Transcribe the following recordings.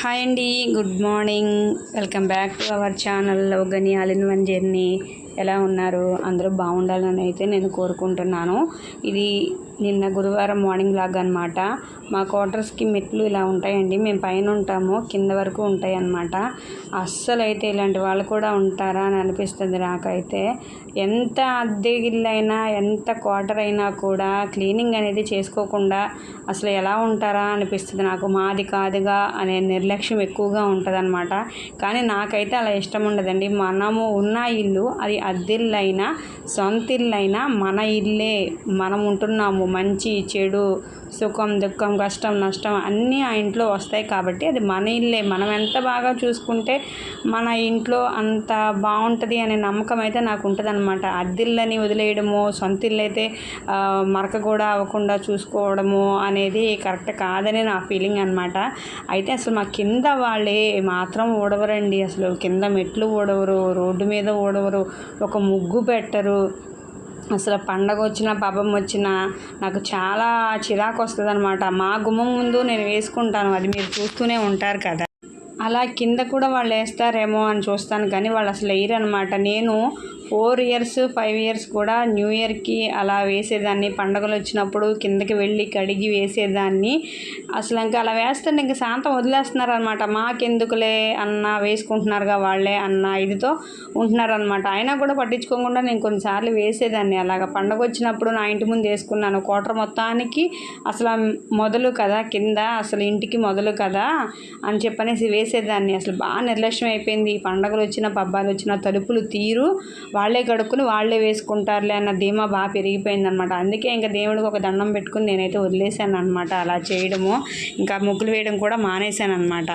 Hi అండి good morning. Welcome back to our channel Gani all in one journey. ఎలా ఉన్నారు? అందరూ బాగుండాలని అయితే నేను కోరుకుంటున్నాను. ఇది నిన్న గురువారం మార్నింగ్ లాగ్ అనమాట మా క్వార్టర్స్కి మెట్లు ఇలా ఉంటాయండి. మేము పైన ఉంటాము కింద వరకు ఉంటాయి అన్నమాట అస్సలు అయితే ఇలాంటి వాళ్ళు కూడా ఉంటారా అని అనిపిస్తుంది నాకైతే. ఎంత అద్దె ఇల్లు ఎంత క్వార్టర్ అయినా కూడా క్లీనింగ్ అనేది చేసుకోకుండా అసలు ఎలా ఉంటారా అనిపిస్తుంది నాకు. మాది కాదుగా అనే నిర్లక్ష్యం ఎక్కువగా ఉంటుంది అనమాట కానీ నాకైతే అలా ఇష్టం ఉండదండి. మనము ఉన్న ఇల్లు అది అద్దెళ్ళైనా సొంత ఇల్లైనా మన ఇల్లే. మనం ఉంటున్నాము. మంచి చెడు సుఖం దుఃఖం కష్టం నష్టం అన్నీ ఆ ఇంట్లో వస్తాయి కాబట్టి అది మన ఇల్లే. మనం ఎంత బాగా చూసుకుంటే మన ఇంట్లో అంత బాగుంటుంది అనే నమ్మకం అయితే నాకు ఉంటుంది అనమాట అద్దిల్లని వదిలేయడము సొంత ఇల్లు అయితే మరక కూడా అవ్వకుండా చూసుకోవడము అనేది కరెక్ట్ కాదని నా ఫీలింగ్ అనమాట అయితే అసలు మా కింద వాళ్ళే మాత్రం ఊడవరండి. అసలు కింద మెట్లు ఊడవరు రోడ్డు మీద ఊడవరు ఒక ముగ్గు పెట్టరు. అసలు పండగ వచ్చినా పబ్బం వచ్చినా నాకు చాలా చిరాకు వస్తుంది అనమాట మా గుమ్మం ముందు నేను వేసుకుంటాను. అది మీరు చూస్తూనే ఉంటారు కదా. అలా కింద కూడా వాళ్ళు వేస్తారేమో అని చూస్తాను. కానీ వాళ్ళు అసలు వేయరు అనమాట నేను ఫోర్ ఇయర్స్ ఫైవ్ ఇయర్స్ కూడా న్యూ ఇయర్కి అలా వేసేదాన్ని. పండగలు వచ్చినప్పుడు కిందకి వెళ్ళి కడిగి వేసేదాన్ని. అసలు ఇంకా అలా వేస్తుంటే ఇంకా శాంతం వదిలేస్తున్నారు అనమాట మాకెందుకులే అన్న వేసుకుంటున్నారుగా వాళ్ళే అన్న ఇదితో ఉంటున్నారనమాట అయినా కూడా పట్టించుకోకుండా నేను కొన్నిసార్లు వేసేదాన్ని అలాగ. పండగ వచ్చినప్పుడు నా ఇంటి ముందు వేసుకున్నాను. కోటర్ మొత్తానికి అసలు మొదలు కదా కింద అసలు ఇంటికి మొదలు కదా అని చెప్పనేసి వేసేదాన్ని. అసలు బాగా నిర్లక్ష్యం అయిపోయింది. ఈ పండగలు వచ్చిన పబ్బాలు వచ్చిన తలుపులు తీరు. వాళ్ళే కడుక్కుని వాళ్ళే వేసుకుంటారులే అన్న ధీమా బాగా పెరిగిపోయిందనమాట అందుకే ఇంకా దేవుడికి ఒక దండం పెట్టుకుని నేనైతే వదిలేశాను అనమాట అలా చేయడము ఇంకా ముగ్గులు వేయడం కూడా మానేశాను అనమాట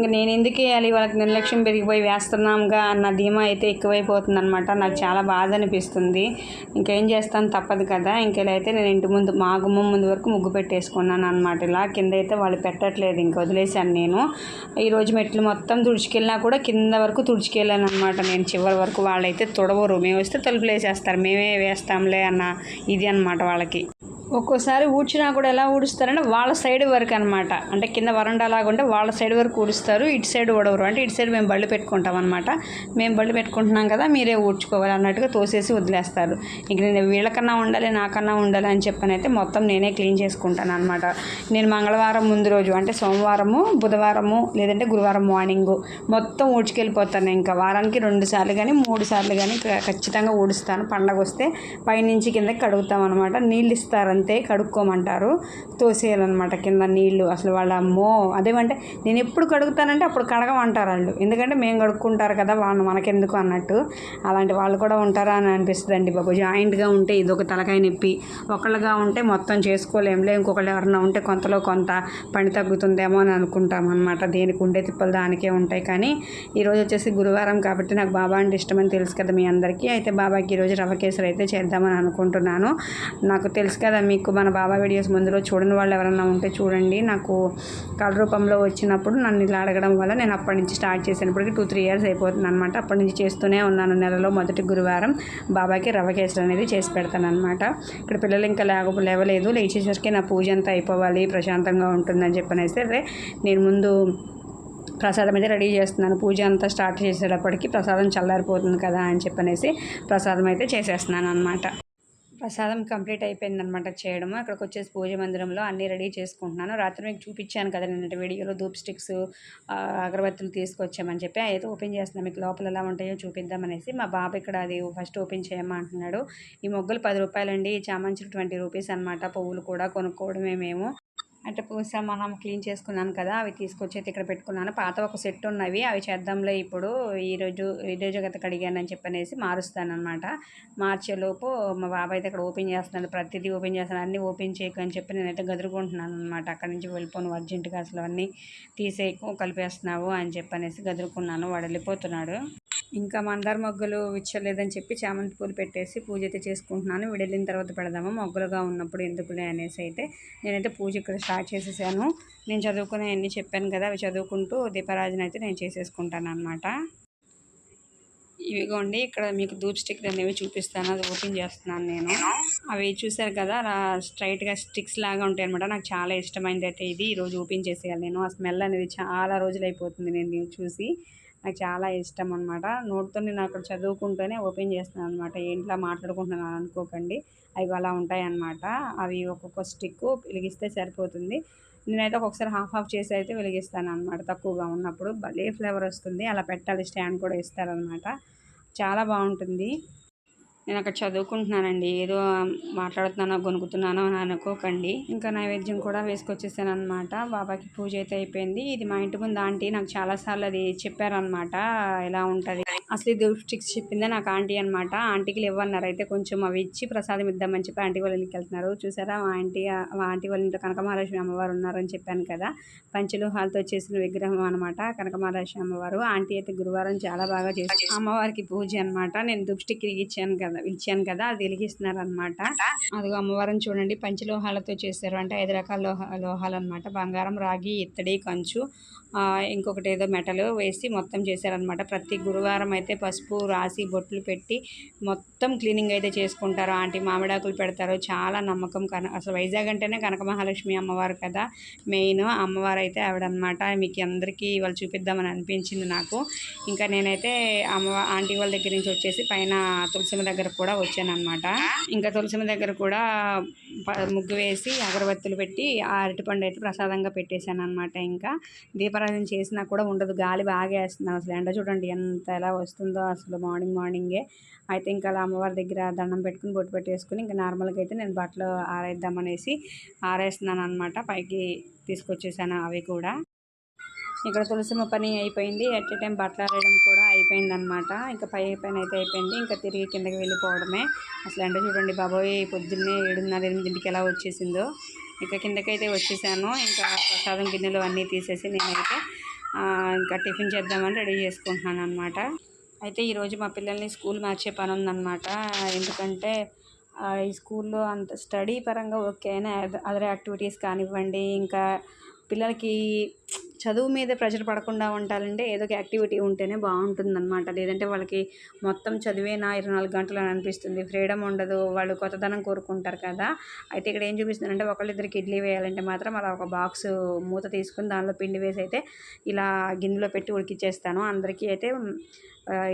ఇంకా నేను ఎందుకు వేయాలి? వాళ్ళకి నిర్లక్ష్యం పెరిగిపోయి వేస్తున్నాంగా అన్న ధీమా అయితే ఎక్కువైపోతుంది అనమాట నాకు చాలా బాధ అనిపిస్తుంది. ఇంకేం చేస్తాను తప్పదు కదా. ఇంకెలా అయితే నేను ఇంటి ముందు మా గుమ్మం ముందు వరకు ముగ్గు పెట్టేసుకున్నాను అనమాట ఇలా కింద అయితే వాళ్ళు పెట్టట్లేదు. ఇంక వదిలేశాను నేను. ఈరోజు మెట్లు మొత్తం తుడుచుకెళ్ళినా కూడా కింద వరకు తుడుచుకెళ్ళాను అనమాట నేను. చివరి వరకు వాళ్ళైతే తుడవరు. మేము వస్తే తలుపులు వేసేస్తారు మేమే వేస్తాంలే అన్న ఇది అనమాట వాళ్ళకి. ఒక్కోసారి ఊడ్చినా కూడా ఎలా ఊడుస్తారంటే వాళ్ళ సైడ్ వరకు అనమాట అంటే కింద వరండా లాగా ఉంటే వాళ్ళ సైడ్ వరకు ఊడుస్తారు ఇటు సైడ్ ఊడవరు. అంటే ఇటు సైడ్ మేము బళ్ళు పెట్టుకుంటాం అనమాట మేము బళ్ళు పెట్టుకుంటున్నాం కదా మీరే ఊడ్చుకోవాలి అన్నట్టుగా తోసేసి వదిలేస్తారు. ఇంక నేను వీళ్ళకన్నా ఉండాలి నాకన్నా ఉండాలి అని చెప్పని అయితే మొత్తం నేనే క్లీన్ చేసుకుంటాను అనమాట నేను మంగళవారం ముందు రోజు అంటే సోమవారము బుధవారము లేదంటే గురువారం మార్నింగ్ మొత్తం ఊడ్చుకెళ్ళిపోతాను ఇంకా. వారానికి రెండు సార్లు కానీ మూడు సార్లు కానీ ఖచ్చితంగా ఊడుస్తాను. పండగ వస్తే పైనుంచి కిందకి కడుగుతాం అనమాట నీళ్ళు ఇస్తారు అంతే కడుక్కోమంటారు. తోసేయాలన్నమాట కింద నీళ్ళు. అసలు వాళ్ళ అమ్మో! అదేమంటే నేను ఎప్పుడు కడుగుతానంటే అప్పుడు కడగమంటారు వాళ్ళు. ఎందుకంటే మేము కడుక్కుంటారు కదా వాళ్ళు మనకెందుకు అన్నట్టు. అలాంటి వాళ్ళు కూడా ఉంటారా అని అనిపిస్తుంది అండి బాబు. జాయింట్గా ఉంటే ఇది ఒక తలకాయ నొప్పి. ఒకళ్ళుగా ఉంటే మొత్తం చేసుకోలేంలే. ఇంకొకళ్ళు ఎవరన్నా ఉంటే కొంతలో కొంత పని తగ్గుతుందేమో అని అనుకుంటాం అనమాట దేనికి ఉండే తిప్పలు దానికే ఉంటాయి. కానీ ఈరోజు వచ్చేసి గురువారం కాబట్టి నాకు బాబా అంటే ఇష్టమని తెలుసు కదా మీ అందరికీ. అయితే బాబాకి ఈరోజు రవ కేసరి అయితే చేద్దామని అనుకుంటున్నాను. నాకు తెలుసు కదా మీకు మన బాబా వీడియోస్ ముందులో చూడని వాళ్ళు ఎవరైనా ఉంటే చూడండి. నాకు కళ రూపంలో వచ్చినప్పుడు నన్ను ఇలా అడగడం వల్ల నేను అప్పటి నుంచి స్టార్ట్ చేసినప్పటికీ టూ త్రీ ఇయర్స్ అయిపోతుంది అనమాట అప్పటి నుంచి చేస్తూనే ఉన్నాను. నెలలో మొదటి గురువారం బాబాకి రవ కేసులు అనేది చేసి పెడతాను అనమాట ఇక్కడ పిల్లలు ఇంకా లేక లేవలేదు. లేచేసరికి నా పూజ అంతా అయిపోవాలి ప్రశాంతంగా ఉంటుందని చెప్పనేసి అయితే నేను ముందు ప్రసాదం అయితే రెడీ చేస్తున్నాను. పూజ అంతా స్టార్ట్ చేసేటప్పటికి ప్రసాదం చల్లారిపోతుంది కదా అని చెప్పనేసి ప్రసాదం అయితే చేసేస్తున్నాను అనమాట ప్రసాదం కంప్లీట్ అయిపోయింది అనమాట చేయడము. అక్కడికి వచ్చేసి పూజ మందిరంలో అన్నీ రెడీ చేసుకుంటున్నాను. రాత్రి మీకు చూపించాను కదా నిన్నటి వీడియోలో ధూప్ స్టిక్స్ అగరబత్తులు తీసుకొచ్చామని చెప్పి. అయితే ఓపెన్ చేస్తున్నాను మీకు లోపల ఎలా ఉంటాయో చూపిద్దామనేసి మా బాబు ఇక్కడ అది ఫస్ట్ ఓపెన్ చేయమంటున్నాడు ఈ మొగ్గలు పది రూపాయలండి ఈ చామంచులు ట్వంటీ రూపీస్ అనమాట పువ్వులు కూడా కొనుక్కోవడమే మేము. అంటే పూస మనం క్లీన్ చేసుకున్నాను కదా అవి తీసుకొచ్చి ఇక్కడ పెట్టుకున్నాను. పాత ఒక సెట్ ఉన్నవి అవి చేద్దాంలే ఇప్పుడు. ఈరోజు ఈరోజు గత కడిగానని చెప్పనేసి మారుస్తాను అనమాట మార్చేలోపు మా బాబాయ్ అయితే ఇక్కడ ఓపెన్ చేస్తున్నాడు. ప్రతిదీ ఓపెన్ చేస్తాను అన్నీ ఓపెన్ చేయకు అని చెప్పి నేనైతే గదురుకుంటున్నాను అనమాట అక్కడి నుంచి వెళ్ళిపోను అర్జెంటుగా అసలు అన్నీ తీసేయకు కలిపేస్తున్నావు అని చెప్పనేసి గదురుకున్నాను. వాడు వెళ్ళిపోతున్నాడు. ఇంకా మందార మొగ్గలు విచ్చలేదని చెప్పి చామంతి పూలు పెట్టేసి పూజ అయితే చేసుకుంటున్నాను. విడలిన తర్వాత పెడదాము? మొగ్గలుగా ఉన్నప్పుడు ఎందుకులే అనేసి అయితే నేనైతే పూజ ఇక్కడ స్టార్ట్ చేసేసాను. నేను చదువుకునే అన్ని చెప్పాను కదా అవి చదువుకుంటూ దీపారాజన అయితే నేను చేసేసుకుంటాను అనమాట ఇవిగోండి ఇక్కడ మీకు ధూప్ స్టిక్ అనేవి చూపిస్తాను. అది ఓపెన్ చేస్తున్నాను నేను. అవి చూసారు కదా అలా స్ట్రైట్గా స్టిక్స్ లాగా ఉంటాయి అనమాట నాకు చాలా ఇష్టమైనది అయితే ఇది. ఈరోజు ఓపెన్ చేసేయాలి నేను. ఆ స్మెల్ అనేది చాలా రోజులు అయిపోతుంది నేను చూసి. నాకు చాలా ఇష్టం అనమాట నోట్తో నేను అక్కడ చదువుకుంటూనే ఓపెన్ చేస్తున్నాను అనమాట ఏంట్లో మాట్లాడుకుంటున్నాను అనుకోకండి. అవి అలా ఉంటాయన్నమాట. అవి ఒక్కొక్క స్టిక్ వెలిగిస్తే సరిపోతుంది. నేనైతే ఒక్కొక్కసారి హాఫ్ హాఫ్ చేసి అయితే వెలిగిస్తాను అనమాట తక్కువగా ఉన్నప్పుడు భలే ఫ్లేవర్ వస్తుంది. అలా పెట్టాలి స్టాండ్ కూడా ఇస్తారనమాట చాలా బాగుంటుంది. నేను అక్కడ చదువుకుంటున్నానండి. ఏదో మాట్లాడుతున్నానో గొనుకుతున్నానో అని అనుకోకండి. ఇంకా నైవేద్యం కూడా వేసుకొచ్చేసాను అనమాట బాబాకి పూజ అయితే అయిపోయింది. ఇది మా ఇంటి ముందు ఆంటీ నాకు చాలాసార్లు అది చెప్పారనమాట ఎలా ఉంటుంది? అసలు ఇది స్టిక్స్ చెప్పిందే నాకు ఆంటీ అనమాట ఆంటీకి ఇవ్వన్నారు అయితే కొంచెం అవి ఇచ్చి ప్రసాదం ఇద్దామని చెప్పి ఆంటీ వాళ్ళ ఇంటికి వెళ్తున్నారు. చూసారా? మా ఆంటీ మా ఆంటీ వాళ్ళ ఇంట్లో కనకమహాలక్ష్మి అమ్మవారు ఉన్నారని చెప్పాను కదా. పంచలోహాలతో చేసిన విగ్రహం అనమాట కనకమహాలక్ష్మి అమ్మవారు. ఆంటీ అయితే గురువారం చాలా బాగా చేసి అమ్మవారికి పూజ అనమాట నేను దుప్ స్టిక్ ఇచ్చాను కదా ఇచ్చాను కదా అది వెలిగిస్తున్నారు అనమాట అది అమ్మవారిని చూడండి. పంచలోహాలతో చేశారు అంటే ఐదు రకాల లోహ లోహాలు అనమాట బంగారం రాగి ఇత్తడి కంచు ఇంకొకటి ఏదో మెటల్ వేసి మొత్తం చేశారనమాట ప్రతి గురువారం అయితే పసుపు రాసి బొట్లు పెట్టి మొత్తం క్లీనింగ్ అయితే చేసుకుంటారు. ఆంటీ మామిడాకులు పెడతారు. చాలా నమ్మకం కన అసలు వైజాగ్ అంటేనే కనక మహాలక్ష్మి అమ్మవారు కదా. మెయిన్ అమ్మవారు అయితే ఆవిడనమాట మీకు అందరికీ వాళ్ళు చూపిద్దామని అనిపించింది నాకు. ఇంకా నేనైతే అమ్మ ఆంటీ వాళ్ళ దగ్గర నుంచి వచ్చేసి పైన తులసిమ దగ్గర కూడా వచ్చాను అనమాట ఇంకా తులసిమ దగ్గర కూడా ముగ్గు వేసి అగరబత్తులు పెట్టి ఆ అరటిపండు అయితే ప్రసాదంగా పెట్టేశాను అనమాట ఇంకా. దీపారాధన చేసినా కూడా ఉండదు. గాలి బాగా వేస్తుంది అసలు. ఎండ చూడండి ఎంత ఎలా వస్తుందో అసలు మార్నింగ్ మార్నింగే. అయితే ఇంకా అలా అమ్మవారి దగ్గర దండం పెట్టుకుని బొట్టు పెట్టేసుకుని ఇంకా నార్మల్గా అయితే నేను బట్టలు ఆరేద్దామనేసి ఆరేస్తున్నాను అనమాట పైకి తీసుకొచ్చేసాను అవి కూడా. ఇక్కడ తులసిమ పని అయిపోయింది. ఎట్ టైం బట్టలు ఆరేయడం కూడా అయిపోయింది అనమాట ఇంకా పై పైన అయితే అయిపోయింది. ఇంకా తిరిగి కిందకి వెళ్ళిపోవడమే. అసలు ఎండ చూడండి బాబోయ్ పొద్దున్నే ఏడున్నర ఎనిమిదింటికి ఎలా వచ్చేసిందో. ఇంకా కిందకైతే వచ్చేసాను. ఇంకా ప్రసాదం గిన్నెలు అన్నీ తీసేసి నేనైతే ఇంకా టిఫిన్ చేద్దామని రెడీ చేసుకుంటున్నాను అనమాట అయితే ఈరోజు మా పిల్లల్ని స్కూల్ మార్చే పని ఉందన్నమాట. ఎందుకంటే ఈ స్కూల్లో అంత స్టడీ పరంగా ఓకే అయినా అదర్ యాక్టివిటీస్ కానివ్వండి ఇంకా పిల్లలకి చదువు మీద ప్రెషర్ పడకుండా ఉండాలంటే ఏదో ఒక యాక్టివిటీ ఉంటేనే బాగుంటుందన్నమాట. లేదంటే వాళ్ళకి మొత్తం చదివేనా ఇరవై నాలుగు గంటలు అని అనిపిస్తుంది. ఫ్రీడమ్ ఉండదు. వాళ్ళు కొత్తదనం కోరుకుంటారు కదా. అయితే ఇక్కడ ఏం చూపిస్తుందంటే ఒకళ్ళిద్దరికి ఇడ్లీ వేయాలంటే మాత్రం అలా ఒక బాక్స్ మూత తీసుకుని దానిలో పిండి వేసి అయితే ఇలా గిన్నెలో పెట్టి ఉడికిచ్చేస్తాను. అందరికీ అయితే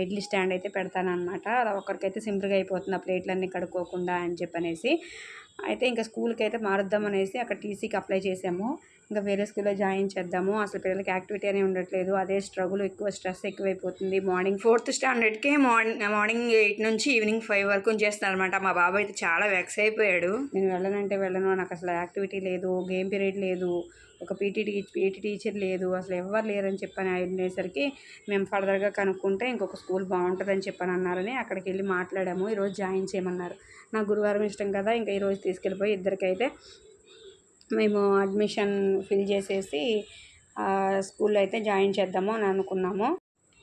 ఇడ్లీ స్టాండ్ అయితే పెడతాను అనమాట అలా ఒకరికైతే సింపుల్గా అయిపోతుంది. ఆ ప్లేట్లన్నీ కడుక్కోకుండా అని చెప్పనేసి. అయితే ఇంకా స్కూల్కి అయితే మారుద్దాం అనేసి అక్కడ టీసీకి అప్లై చేసాము. ఇంకా వేరే స్కూల్లో జాయిన్ చేద్దాము. అసలు పిల్లలకి యాక్టివిటీ అనేది ఉండట్లేదు. అదే స్ట్రగుల్ ఎక్కువ స్ట్రెస్ ఎక్కువైపోతుంది. మార్నింగ్ ఫోర్త్ స్టాండర్డ్కే మార్నింగ్ మార్నింగ్ ఎయిట్ నుంచి ఈవినింగ్ ఫైవ్ వరకు చేస్తాను మా బాబాయ్ అయితే చాలా వెక్స్ అయిపోయాడు. నేను వెళ్ళనంటే వెళ్ళను. నాకు అసలు యాక్టివిటీ లేదు గేమ్ పీరియడ్ లేదు ఒక పీటీ పీటీ టీచర్ లేదు అసలు ఎవరు లేరని చెప్పాను అనేసరికి మేము ఫర్దర్గా కనుక్కుంటే ఇంకొక స్కూల్ బాగుంటుందని చెప్పని అన్నారని అక్కడికి వెళ్ళి మాట్లాడాము. ఈరోజు జాయిన్ చేయమన్నారు. నాకు గురువారం ఇష్టం కదా ఇంకా ఈరోజు తీసుకెళ్ళిపోయి ఇద్దరికైతే మేము అడ్మిషన్ ఫిల్ చేసేసి స్కూల్లో అయితే జాయిన్ చేద్దాము అని అనుకున్నాము.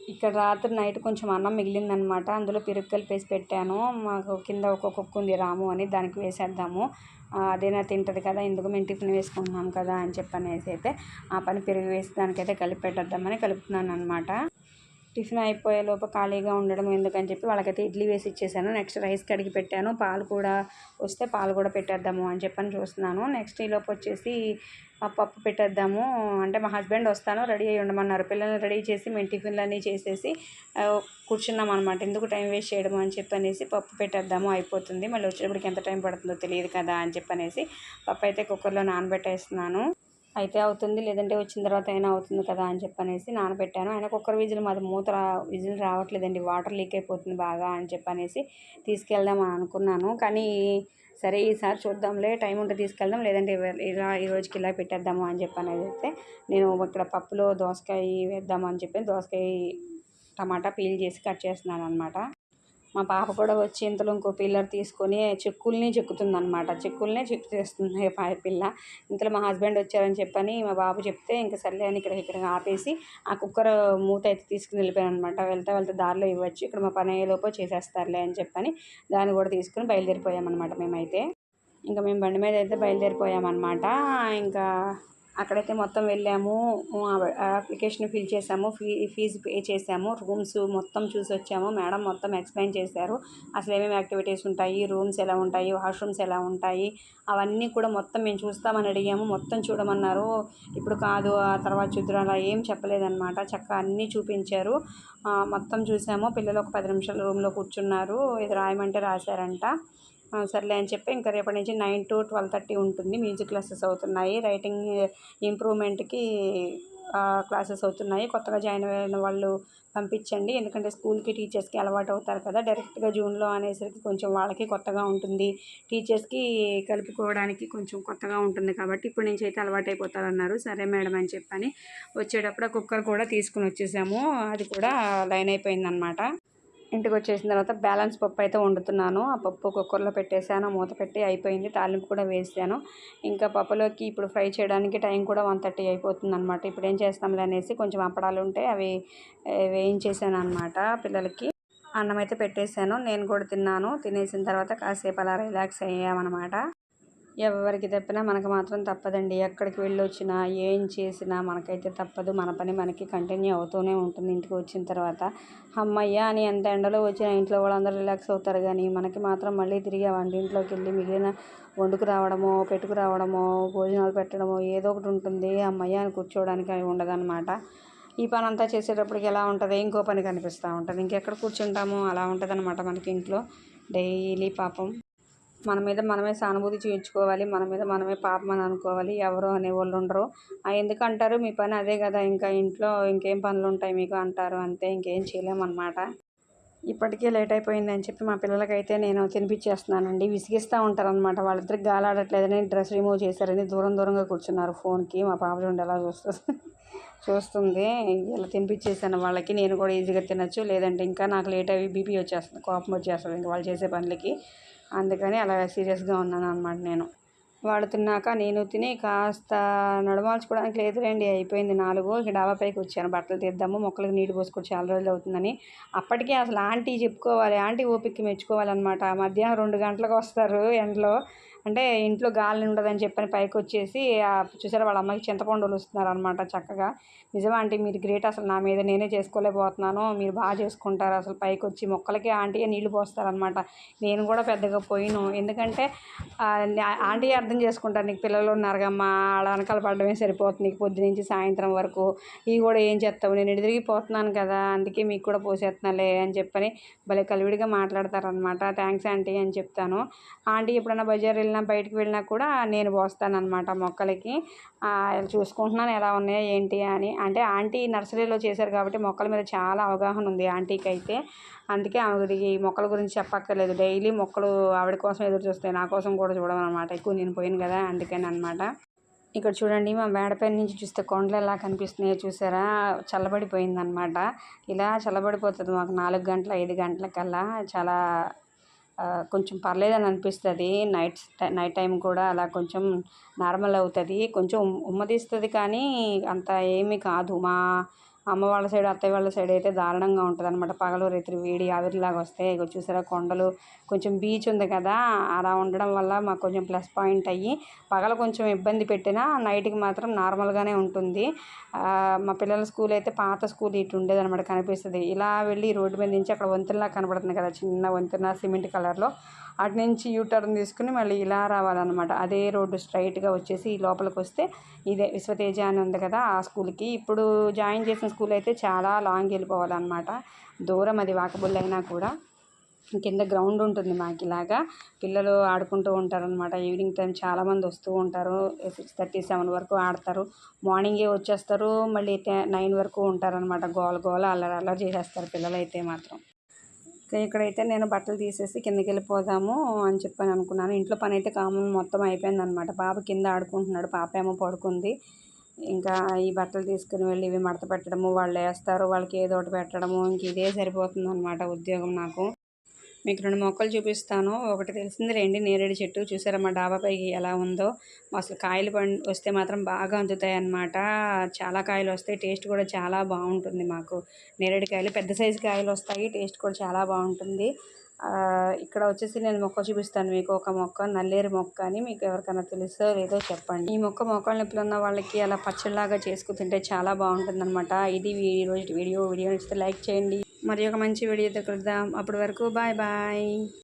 ఇక్కడ రాత్రి నైట్ కొంచెం అన్నం మిగిలిందనమాట. అందులో పిరుక్కలు పేసి పెట్టాను. మాకు కింద ఒక కుక్క ఉంది రాము అని దానికి వేసేద్దాము. అదేనా తింటుంది కదా ఎందుకు మేము టిఫిన్ వేసుకుంటున్నాం కదా అని చెప్పనేసి అయితే ఆ పని పెరుగు వేసి దానికైతే కలిపి పెట్టేద్దామని కలుపుతున్నాను అనమాట టిఫిన్ అయిపోయే లోపు ఖాళీగా ఉండడం ఎందుకని చెప్పి వాళ్ళకైతే ఇడ్లీ వేసి ఇచ్చేసాను. నెక్స్ట్ రైస్ కడిగి పెట్టాను. పాలు కూడా వస్తే పాలు కూడా పెట్టేద్దాము అని చెప్పని చూస్తున్నాను. నెక్స్ట్ ఈ వచ్చేసి పప్పు పెట్టేద్దాము. అంటే మా హస్బెండ్ వస్తాను రెడీ అయ్యి ఉండమన్నారు. పిల్లల్ని రెడీ చేసి మేము టిఫిన్లు అన్నీ చేసేసి కూర్చున్నాం అనమాట ఎందుకు టైం వేస్ట్ చేయడం అని చెప్పనేసి పప్పు పెట్టేద్దాము అయిపోతుంది. మళ్ళీ వచ్చేటప్పటికి ఎంత టైం పడుతుందో తెలియదు కదా అని చెప్పనేసి పప్పు అయితే కుక్కర్లో నానబెట్టేస్తున్నాను. అయితే అవుతుంది లేదంటే వచ్చిన తర్వాత అయినా అవుతుంది కదా అని చెప్పనేసి నానబెట్టాను. ఆయన కుక్కర్ విజిల్ మాది మూత విజిల్ రావట్లేదండి. వాటర్ లీక్ అయిపోతుంది బాగా అని చెప్పనేసి తీసుకెళ్దాం అని అనుకున్నాను. కానీ సరే ఈసారి చూద్దాంలే టైం ఉంటే తీసుకెళ్దాం లేదంటే ఇలా ఈ రోజుకి ఇలా పెట్టేద్దాము అని చెప్పనేది అయితే నేను ఇక్కడ పప్పులో దోసకాయ వేద్దామని అని చెప్పి దోసకాయ టమాటా పీల్ చేసి కట్ చేస్తున్నాను అనమాట మా పాప కూడా వచ్చి ఇంతలో ఇంకో పిల్లర్ తీసుకొని చెక్కుల్ని చెక్కుతుంది అనమాట చెక్కుల్నే చెక్కు చేస్తుంది పిల్ల. ఇంతలో మా హస్బెండ్ వచ్చారని చెప్పని మా బాబు చెప్తే ఇంకా సర్లే అని ఇక్కడ ఇక్కడ ఆపేసి ఆ కుక్కర్ మూత అయితే తీసుకుని వెళ్ళిపోయాను అనమాట వెళ్తా వెళ్తే దారిలో ఇవ్వచ్చు ఇక్కడ మా పని అయ్యేలోపు చేసేస్తారులే అని చెప్పని దాన్ని కూడా తీసుకుని బయలుదేరిపోయామన్నమాట మేమైతే. ఇంకా మేము బండి మీద అయితే బయలుదేరిపోయామన్నమాట. ఇంకా అక్కడైతే మొత్తం వెళ్ళాము. అప్లికేషన్ ఫిల్ చేసాము. ఫీ ఫీజు పే చేసాము. రూమ్స్ మొత్తం చూసి వచ్చాము. మేడం మొత్తం ఎక్స్ప్లెయిన్ చేశారు. అసలు ఏమేమి యాక్టివిటీస్ ఉంటాయి? రూమ్స్ ఎలా ఉంటాయి? వాష్రూమ్స్ ఎలా ఉంటాయి? అవన్నీ కూడా మొత్తం మేము చూస్తామని అడిగాము. మొత్తం చూడమన్నారు. ఇప్పుడు కాదు ఆ తర్వాత చూద్దరు అలా ఏం చెప్పలేదన్నమాట. చక్కగా అన్నీ చూపించారు. మొత్తం చూసాము. పిల్లలు ఒక పది నిమిషాలు రూమ్లో కూర్చున్నారు. ఇది రాయమంటే రాశారంట. సర్లే అని చెప్పి ఇంకా రేపటి నుంచి నైన్ టు ట్వెల్వ్ థర్టీ ఉంటుంది మ్యూజిక్ క్లాసెస్ అవుతున్నాయి. రైటింగ్ ఇంప్రూవ్మెంట్కి క్లాసెస్ అవుతున్నాయి. కొత్తగా జాయిన్ అయిన వాళ్ళు పంపించండి. ఎందుకంటే స్కూల్కి టీచర్స్కి అలవాటు అవుతారు కదా. డైరెక్ట్గా జూన్లో అనేసరికి కొంచెం వాళ్ళకి కొత్తగా ఉంటుంది. టీచర్స్కి కలుపుకోవడానికి కొంచెం కొత్తగా ఉంటుంది కాబట్టి ఇప్పుడు నుంచి అయితే అలవాటు అయిపోతారన్నారు. సరే మేడం అని చెప్పని వచ్చేటప్పుడు ఆ కుక్కర్ కూడా తీసుకుని వచ్చేసాము. అది కూడా లైన్ అయిపోయిందనమాట ఇంటికి వచ్చేసిన తర్వాత బ్యాలెన్స్ పప్పు అయితే వండుతున్నాను. ఆ పప్పు కుక్కర్లో పెట్టేశాను మూత పెట్టి అయిపోయింది తాలింపు కూడా వేసాను. ఇంకా పప్పులోకి ఇప్పుడు ఫ్రై చేయడానికి టైం కూడా వన్ థర్టీ అయిపోతుంది అనమాట ఇప్పుడు ఏం చేస్తాంలే అనేసి కొంచెం అప్పడాలు ఉంటే అవి వేయించేసాను అనమాట పిల్లలకి. అన్నం అయితే పెట్టేశాను నేను కూడా తిన్నాను. తినేసిన తర్వాత కాసేపు అలా రిలాక్స్ అయ్యామన్నమాట. ఎవరికి తప్పినా మనకు మాత్రం తప్పదండి. ఎక్కడికి వెళ్ళి వచ్చినా ఏం చేసినా మనకైతే తప్పదు. మన పని మనకి కంటిన్యూ అవుతూనే ఉంటుంది ఇంటికి వచ్చిన తర్వాత. అమ్మయ్య అని ఎంత ఎండలో వచ్చినా ఇంట్లో వాళ్ళందరూ రిలాక్స్ అవుతారు కానీ మనకి మాత్రం మళ్ళీ తిరిగి వంటింట్లోకి వెళ్ళి మిగిలిన వండుకు రావడమో పెట్టుకు రావడమో భోజనాలు పెట్టడమో ఏదో ఒకటి ఉంటుంది. అమ్మయ్య అని కూర్చోవడానికి అవి ఉండదన్నమాట. ఈ పని అంతా చేసేటప్పటికి ఎలా ఉంటుంది? ఇంకో పని కనిపిస్తూ ఉంటుంది. ఇంకెక్కడ కూర్చుంటాము? అలా ఉంటుంది అనమాట మనకి ఇంట్లో. డైలీ పాపం. మన మీద మనమే సానుభూతి చూపించుకోవాలి మన మీద మనమే పాపం అని అనుకోవాలి ఎవరు అనేవాళ్ళు ఉండరు. ఎందుకంటారు? ఎందుకు అంటారు మీ పని అదే కదా ఇంకా ఇంట్లో ఇంకేం పనులు ఉంటాయి మీకు అంటారు. అంతే ఇంకేం చేయలేమన్నమాట. ఇప్పటికే లేట్ అయిపోయిందని చెప్పి మా పిల్లలకైతే నేను తినిపించేస్తున్నానండి. విసిగిస్తూ ఉంటారు అనమాట వాళ్ళిద్దరికి గాలాడట్లేదని డ్రెస్ రిమూవ్ చేశారని దూరం దూరంగా కూర్చున్నారు ఫోన్కి. మా పాప చూడండి ఎలా చూస్తుంది చూస్తుంది. ఇలా తినిపించేసాను వాళ్ళకి. నేను కూడా ఈజీగా తినచ్చు. లేదంటే ఇంకా నాకు లేట్ అయ్యి బీపీ వచ్చేస్తుంది కోపం వచ్చేస్తుంది. ఇంకా వాళ్ళు చేసే పనులకి అందుకని అలా సీరియస్గా ఉన్నాను అనమాట నేను. వాడు తిన్నాక నేను తిని కాస్త నడమాల్చుకోవడానికి లేదులేండి అయిపోయింది నాలుగు. ఇక డాబా పైకి వచ్చాను. బట్టలు తీద్దాము మొక్కలకు నీళ్ళు పోసుకొని చాలా రోజులు అవుతుందని. అప్పటికే అసలు ఆంటీ చెప్పుకోవాలి ఆంటీ ఓపిక మెచ్చుకోవాలన్నమాట. మధ్యాహ్నం రెండు గంటలకు వస్తారు ఎండలో. అంటే ఇంట్లో గాలి ఉండదని చెప్పని పైకి వచ్చేసి చూసారా వాళ్ళ అమ్మకి చింతపండులు వస్తున్నారు అనమాట చక్కగా. నిజమా ఆంటీ మీరు గ్రేట్ అసలు నా మీద నేనే చేసుకోలేకపోతున్నాను. మీరు బాగా చేసుకుంటారు. అసలు పైకి వచ్చి మొక్కలకి ఆంటీ నీళ్ళు పోస్తారనమాట నేను కూడా పెద్దగా పోయిను. ఎందుకంటే ఆంటీ అర్థం చేసుకుంటారు. నీకు పిల్లలు ఉన్నారుగమ్మా వాళ్ళ వెనకాల పడడమే సరిపోతుంది. నీకు పొద్దు నుంచి సాయంత్రం వరకు ఇవి కూడా ఏం చేస్తావు? నేను ఎదిరిగిపోతున్నాను కదా. అందుకే మీకు కూడా పోసేస్తున్నాలే అని చెప్పని భలే కలివిడిగా మాట్లాడతారనమాట థ్యాంక్స్ ఆంటీ అని చెప్తాను. ఆంటీ ఎప్పుడైనా బజార్ వెళ్ళి బయటికి వెళ్ళినా కూడా నేను పోస్తాను అనమాట మొక్కలకి చూసుకుంటున్నాను ఎలా ఉన్నాయో ఏంటి అని. అంటే ఆంటీ నర్సరీలో చేశారు కాబట్టి మొక్కల మీద చాలా అవగాహన ఉంది ఆంటీకి అయితే అందుకే ఆవిడకి ఈ మొక్కల గురించి చెప్పక్కర్లేదు. డైలీ మొక్కలు ఆవిడ కోసం ఎదురు చూస్తాయి నా కోసం కూడా చూడమన్నమాట. ఎక్కువ నేను పోయాను కదా అందుకని అనమాట ఇక్కడ చూడండి మా మేడపై నుంచి చూస్తే కొండలు ఎలా కనిపిస్తున్నాయో చూసారా? చల్లబడిపోయిందనమాట ఇలా చల్లబడిపోతుంది మాకు నాలుగు గంటల ఐదు గంటలకల్లా. చాలా కొంచెం పర్లేదని అనిపిస్తుంది. నైట్ నైట్ టైం కూడా అలా కొంచెం నార్మల్ అవుతుంది. కొంచెం ఉమ్మదీస్తుంది కానీ అంత ఏమీ కాదు. మా అమ్మ వాళ్ళ సైడ్ అత్తయ్య వాళ్ళ సైడ్ అయితే దారుణంగా ఉంటుంది అనమాట పగలు రైతులు వేడి ఆవిరిలాగా వస్తే ఇక చూసారా కొండలు కొంచెం బీచ్ ఉంది కదా అలా ఉండడం వల్ల మాకు కొంచెం ప్లస్ పాయింట్ అయ్యి పగలు కొంచెం ఇబ్బంది పెట్టినా నైట్కి మాత్రం నార్మల్గానే ఉంటుంది. మా పిల్లల స్కూల్ అయితే పాత స్కూల్ ఇటు ఉండేది అనమాట కనిపిస్తుంది. ఇలా వెళ్ళి రోడ్డు మీద నుంచి అక్కడ వంతెనలా కనబడుతుంది కదా చిన్న వంతెన సిమెంట్ కలర్లో అటు నుంచి యూ టర్న్ తీసుకుని మళ్ళీ ఇలా రావాలన్నమాట. అదే రోడ్డు స్ట్రైట్గా వచ్చేసి ఈ లోపలికి వస్తే ఇదే విశ్వతేజ అని ఉంది కదా ఆ స్కూల్కి ఇప్పుడు జాయిన్ చేసిన స్కూల్ అయితే చాలా లాంగ్ వెళ్ళిపోవాలన్నమాట. దూరం అది వాకబుల్ అయినా కూడా. కింద గ్రౌండ్ ఉంటుంది మాకు ఇలాగా పిల్లలు ఆడుకుంటూ ఉంటారు అనమాట ఈవినింగ్ టైం చాలామంది వస్తూ ఉంటారు. సిక్స్ థర్టీ సెవెన్ వరకు ఆడతారు. మార్నింగే వచ్చేస్తారు. మళ్ళీ నైన్ వరకు ఉంటారనమాట గోల గోల అల్లరి అల్లరి చేసేస్తారు పిల్లలు అయితే మాత్రం ఇక్కడైతే నేను బట్టలు తీసేసి కిందకి వెళ్ళిపోదాము అని చెప్పని అనుకున్నాను. ఇంట్లో పని అయితే కామన్ మొత్తం అయిపోయింది అనమాట బాబు కింద ఆడుకుంటున్నాడు. పాప ఏమో పడుకుంది. ఇంకా ఈ బట్టలు తీసుకుని వెళ్ళి ఇవి మడత పెట్టడము వాళ్ళు వేస్తారు వాళ్ళకి ఏదో ఒకటి పెట్టడము ఇంక ఇదే సరిపోతుంది అనమాట ఉద్యోగం నాకు. మీకు రెండు మొక్కలు చూపిస్తాను. ఒకటి తెలిసింది రండి నేరేడు చెట్టు. చూసారా మా డాబా పైకి ఎలా ఉందో? అసలు కాయలు పండి వస్తే మాత్రం బాగా అందుతాయి అన్నమాట చాలా కాయలు వస్తాయి. టేస్ట్ కూడా చాలా బాగుంటుంది మాకు. నేరేడు కాయలు పెద్ద సైజు కాయలు వస్తాయి. టేస్ట్ కూడా చాలా బాగుంటుంది. ఇక్కడ వచ్చేసి నేను మొక్క చూపిస్తాను మీకు. ఒక మొక్క నల్లేరు మొక్క అని మీకు ఎవరికైనా తెలుసో లేదో చెప్పండి. ఈ మొక్క మొక్కలు నొప్పులు ఉన్న వాళ్ళకి అలా పచ్చడిలాగా చేసుకు తింటే చాలా బాగుంటుంది అనమాట ఇది ఈ రోజు వీడియో. వీడియో నచ్చితే లైక్ చేయండి. మరి ఒక మంచి వీడియోతో కలుద్దాం. అప్పటి వరకు బాయ్ బాయ్.